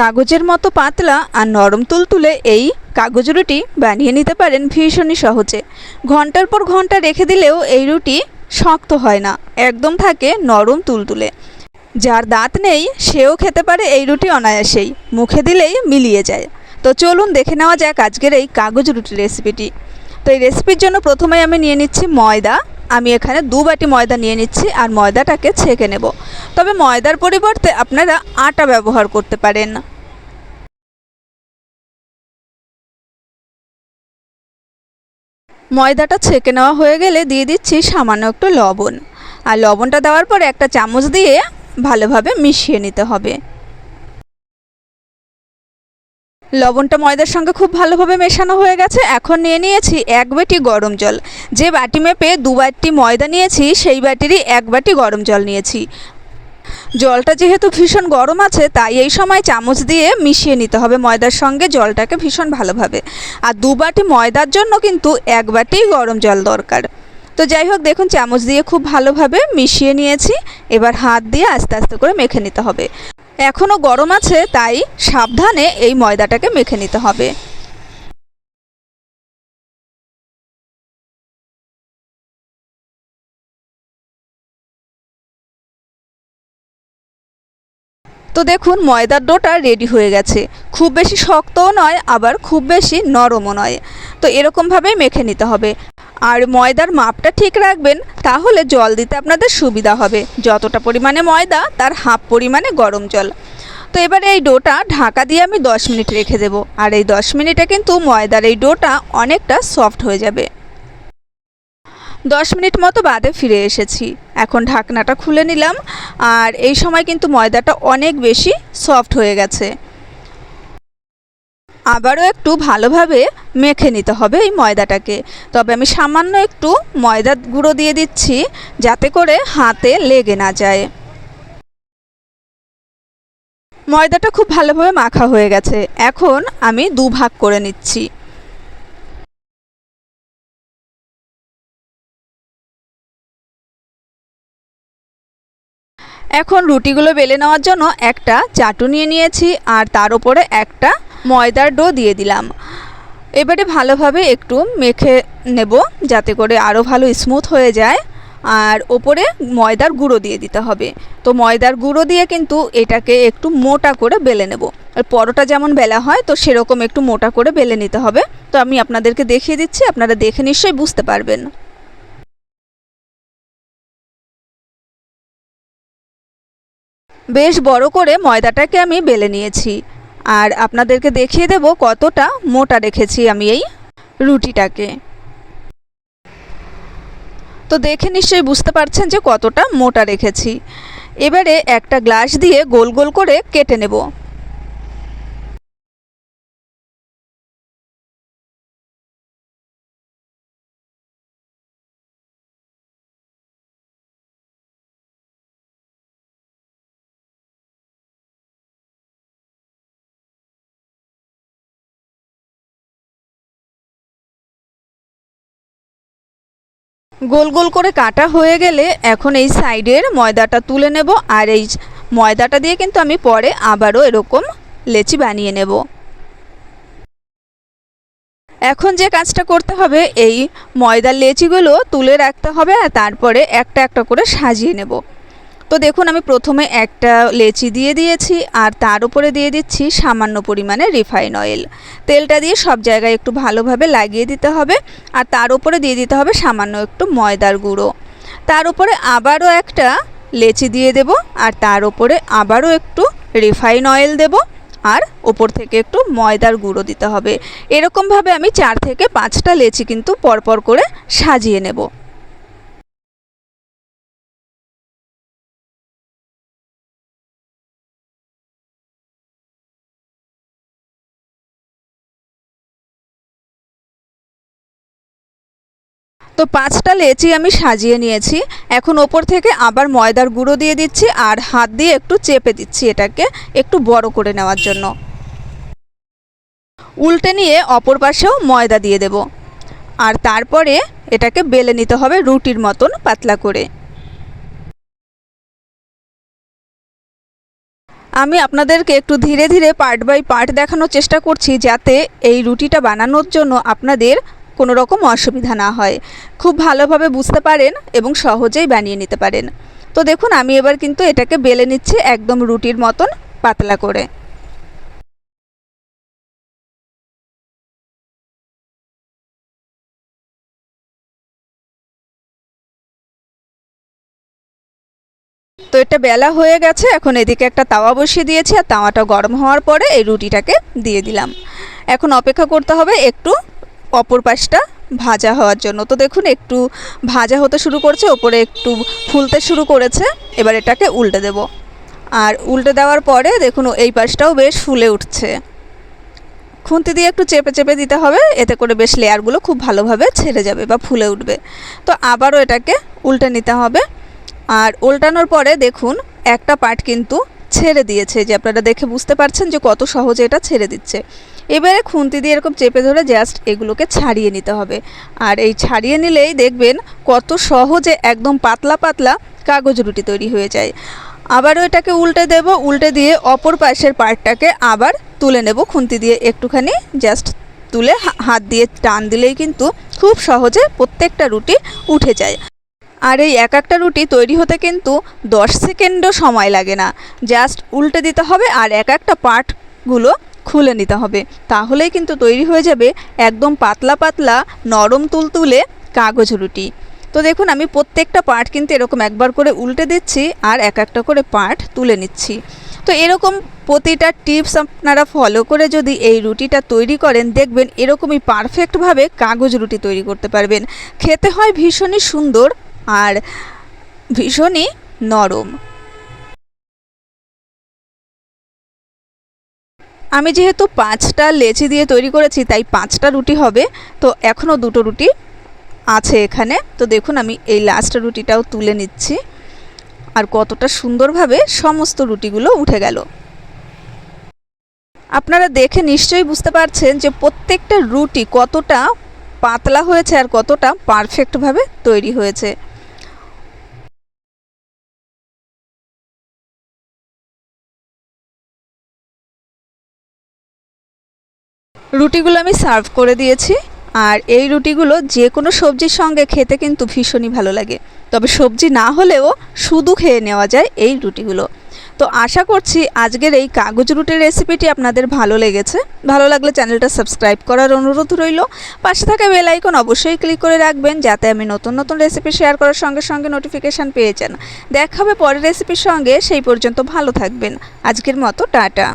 কাগজের মতো পাতলা আর নরম তুলতুলে এই কাগজ রুটি বানিয়ে নিতে পারেন ভীষণই সহজে। ঘণ্টার পর ঘণ্টা রেখে দিলেও এই রুটি শক্ত হয় না, একদম থাকে নরম তুলতুলে। যার দাঁত নেই, সেও খেতে পারে এই রুটি অনায়াসেই, মুখে দিলেই মিলিয়ে যায়। তো চলুন দেখে নেওয়া যাক আজকের এই কাগজ রুটি রেসিপিটি তো এই রেসিপির জন্য প্রথমে আমি নিয়ে নিচ্ছি ময়দা আমি এখানে দু বাটি ময়দা নিয়ে নিচ্ছি আর ময়দাটাকে ছেঁকে নেব। তবে ময়দার পরিবর্তে আপনারা আটা ব্যবহার করতে পারেন। ময়দাটা ছেঁকে নেওয়া হয়ে গেলে দিয়ে দিচ্ছি সামান্য একটু লবণ। আর লবণটা দেওয়ার পরে একটা চামচ দিয়ে ভালোভাবে মিশিয়ে নিতে হবে। লবণটা ময়দার সঙ্গে খুব ভালোভাবে মেশানো হয়ে গেছে। এখন নিয়ে নিয়েছি এক বাটি গরম জল। যে বাটি মেপে দু বাটি ময়দা নিয়েছি, সেই বাটিরই এক বাটি গরম জল নিয়েছি। জলটা যেহেতু ভীষণ গরম আছে, তাই এই সময় চামচ দিয়ে মিশিয়ে নিতে হবে ময়দার সঙ্গে জলটাকে ভীষণ ভালোভাবে। আর দু বাটি ময়দার জন্য কিন্তু এক বাটি গরম জল দরকার। তো যাই হোক, দেখুন, চামচ দিয়ে খুব ভালোভাবে মিশিয়ে নিয়েছি। এবার হাত দিয়ে আস্তে আস্তে করে মেখে নিতে হবে। এখনও গরম আছে, তাই সাবধানে এই ময়দাটাকে মেখে নিতে হবে। তো দেখুন, ময়দার ডোটা রেডি হয়ে গেছে। খুব বেশি শক্তও নয়, আবার খুব বেশি নরমও নয়। তো এরকমভাবেই মেখে নিতে হবে। আর ময়দার মাপটা ঠিক রাখবেন, তাহলে জল দিতে আপনাদের সুবিধা হবে। যতটা পরিমাণে ময়দা, তার হাফ পরিমাণে গরম জল। তো এবারে এই ডোটা ঢাকা দিয়ে আমি দশ মিনিট রেখে দেবো। আর এই দশ মিনিটে কিন্তু ময়দার এই ডোটা অনেকটা সফট হয়ে যাবে। দশ মিনিট মতো বাদে ফিরে এসেছি। এখন ঢাকনাটা খুলে নিলাম। আর এই সময় কিন্তু ময়দাটা অনেক বেশি সফট হয়ে গেছে। আবারও একটু ভালোভাবে মেখে নিতে হবে এই ময়দাটাকে। তবে আমি সামান্য একটু ময়দা গুঁড়ো দিয়ে দিচ্ছি যাতে করে হাতে লেগে না যায়। ময়দাটা খুব ভালোভাবে মাখা হয়ে গেছে। এখন আমি দু ভাগ করে নিচ্ছি। এখন রুটিগুলো বেলে নেওয়ার জন্য একটা চাটু নিয়ে নিয়েছি আর তার উপরে একটা ময়দার ডো দিয়ে দিলাম। এবারে ভালোভাবে একটু মেখে নেব যাতে করে আরও ভালো স্মুথ হয়ে যায়। আর ওপরে ময়দার গুঁড়ো দিয়ে দিতে হবে। তো ময়দার গুঁড়ো দিয়ে কিন্তু এটাকে একটু মোটা করে বেলে নেব। আর পরোটা যেমন বেলা হয়, তো সেরকম একটু মোটা করে বেলে নিতে হবে। তো আমি আপনাদেরকে দেখিয়ে দিচ্ছি, আপনারা দেখে নিশ্চয়ই বুঝতে পারবেন। বেশ বড় করে ময়দাটাকে আমি বেলে নিয়েছি। আর আপনাদেরকে দেখিয়ে দেব কতটা মোটা রেখেছি আমি এই রুটিটাকে। তো দেখে নিশ্চয়ই বুঝতে পারছেন যে কতটা মোটা রেখেছি। এবারে একটা গ্লাস দিয়ে গোল গোল করে কেটে নেব। গোল গোল করে কাটা হয়ে গেলে এখন এই সাইডের ময়দাটা তুলে নেব আর এই ময়দাটা দিয়ে কিন্তু আমি পরে আবারও এরকম লেচি বানিয়ে নেব। এখন যে কাজটা করতে হবে এই ময়দার লেচিগুলো তুলে রাখতে হবে আর তারপরে একটা একটা করে সাজিয়ে নেব। তো দেখুন, আমি প্রথমে একটা লেচি দিয়ে দিয়েছি আর তার উপরে দিয়ে দিচ্ছি সামান্য পরিমাণে রিফাইন অয়েল। তেলটা দিয়ে সব জায়গায় একটু ভালোভাবে লাগিয়ে দিতে হবে আর তার উপরে দিয়ে দিতে হবে সামান্য একটু ময়দার গুঁড়ো। তার উপরে আবারও একটা লেচি দিয়ে দেব আর তার উপরে আবারও একটু রিফাইন অয়েল দেব আর ওপর থেকে একটু ময়দার গুঁড়ো দিতে হবে। এরকমভাবে আমি চার থেকে পাঁচটা লেচি কিন্তু পরপর করে সাজিয়ে নেব। তো পাঁচটা লেচি আমি সাজিয়ে নিয়েছি। এখন ওপর থেকে আবার ময়দার গুঁড়ো দিয়ে দিচ্ছি আর হাত দিয়ে একটু চেপে দিচ্ছি এটাকে একটু বড় করে নেওয়ার জন্য। উল্টে নিয়ে অপর পাশেও ময়দা দিয়ে দেব। আর তারপরে এটাকে বেলে নিতে হবে রুটির মতন পাতলা করে। আমি আপনাদেরকে একটু ধীরে ধীরে পার্ট বাই পার্ট দেখানোর চেষ্টা করছি যাতে এই রুটিটা বানানোর জন্য আপনাদের কোনো রকম অসুবিধা না হয়। খুব ভালোভাবে বুঝতে পারেন এবং সহজেই বানিয়ে নিতে পারেন। তো দেখুন, আমি এবার কিন্তু এটাকে বেলে নিচ্ছি একদম রুটির মতন পাতলা করে। তো এটা বেলা হয়ে গেছে, এখন এদিকে একটা তাওয়া বসিয়ে দিয়েছি আর তাওয়াটা গরম হওয়ার পরে এই রুটিটাকে দিয়ে দিলাম। এখন অপেক্ষা করতে হবে একটু অপর পাশটা ভাজা হওয়ার জন্য। তো দেখুন, একটু ভাজা হতে শুরু করছে, ওপরে একটু ফুলতে শুরু করেছে, এবার এটাকে উল্টে দেব। আর উল্টে দেওয়ার পরে দেখুন, এই পাশটাও বেশ ফুলে উঠছে। খুন্তি দিয়ে একটু চেপে চেপে দিতে হবে, এতে করে বেশ লেয়ারগুলো খুব ভালোভাবে ছেড়ে যাবে বা ফুলে উঠবে। তো আবারও এটাকে উল্টে নিতে হবে। আর উল্টানোর পরে দেখুন, একটা পার্ট কিন্তু ছেড়ে দিয়েছে যে আপনারা দেখে বুঝতে পারছেন যে কত সহজে এটা ছেড়ে দিচ্ছে। এবারে খুন্তি দিয়ে এরকম চেপে ধরে জাস্ট এগুলোকে ছাড়িয়ে নিতে হবে। আর এই ছাড়িয়ে নিলেই দেখবেন কত সহজে একদম পাতলা পাতলা কাগজ রুটি তৈরি হয়ে যায়। আবারও এটাকে উল্টে দেব, উল্টে দিয়ে অপর পাশের পার্টটাকে আবার তুলে নেব খুন্তি দিয়ে। একটুখানি জাস্ট তুলে হাত দিয়ে টান দিলেই কিন্তু খুব সহজে প্রত্যেকটা রুটি উঠে যায়। আর এই এক একটা রুটি তৈরি হতে কিন্তু দশ সেকেন্ডও সময় লাগে না। জাস্ট উল্টে দিতে হবে আর এক একটা পার্টগুলো খুলে নিতে হবে। তাহলেই কিন্তু তৈরি হয়ে যাবে একদম পাতলা পাতলা নরম তুলতুলে কাগজ রুটি। তো দেখুন, আমি প্রত্যেকটা পার্ট কিন্তু এরকম একবার করে উল্টে দিচ্ছি আর এক একটা করে পার্ট তুলে নিচ্ছি। তো এরকম প্রতিটা টিপস আপনারা ফলো করে যদি এই রুটিটা তৈরি করেন, দেখবেন এরকমই পারফেক্টভাবে কাগজ রুটি তৈরি করতে পারবেন। খেতে হয় ভীষণই সুন্দর আর ভীষণই নরম। আমি যেহেতু পাঁচটা লেচি দিয়ে তৈরি করেছি, তাই পাঁচটা রুটি হবে। তো এখনও দুটো রুটি আছে এখানে। তো দেখুন, আমি এই লাস্ট রুটিটাও তুলে নিচ্ছি। আর কতটা সুন্দরভাবে সমস্ত রুটিগুলো উঠে গেল। আপনারা দেখে নিশ্চয়ই বুঝতে পারছেন যে প্রত্যেকটা রুটি কতটা পাতলা হয়েছে আর কতটা পারফেক্টভাবে তৈরি হয়েছে। রুটিগুলো আমি সার্ভ করে দিয়েছি আর এই রুটিগুলো যে কোনো সবজির সঙ্গে খেতে কিন্তু ভীষণই ভালো লাগে। তবে সবজি না হলেও শুধু খেয়ে নেওয়া যায় এই রুটিগুলো। তো আশা করছি আজকের এই কাগজ রুটির রেসিপিটি আপনাদের ভালো লেগেছে। ভালো লাগলে চ্যানেলটা সাবস্ক্রাইব করার অনুরোধ রইল। পাশে থাকা বেল আইকন অবশ্যই ক্লিক করে রাখবেন যাতে আমি নতুন নতুন রেসিপি শেয়ার করার সঙ্গে সঙ্গে নোটিফিকেশান পেয়ে যান। দেখা হবে পরের রেসিপির সঙ্গে, সেই পর্যন্ত ভালো থাকবেন। আজকের মতো, টাটা।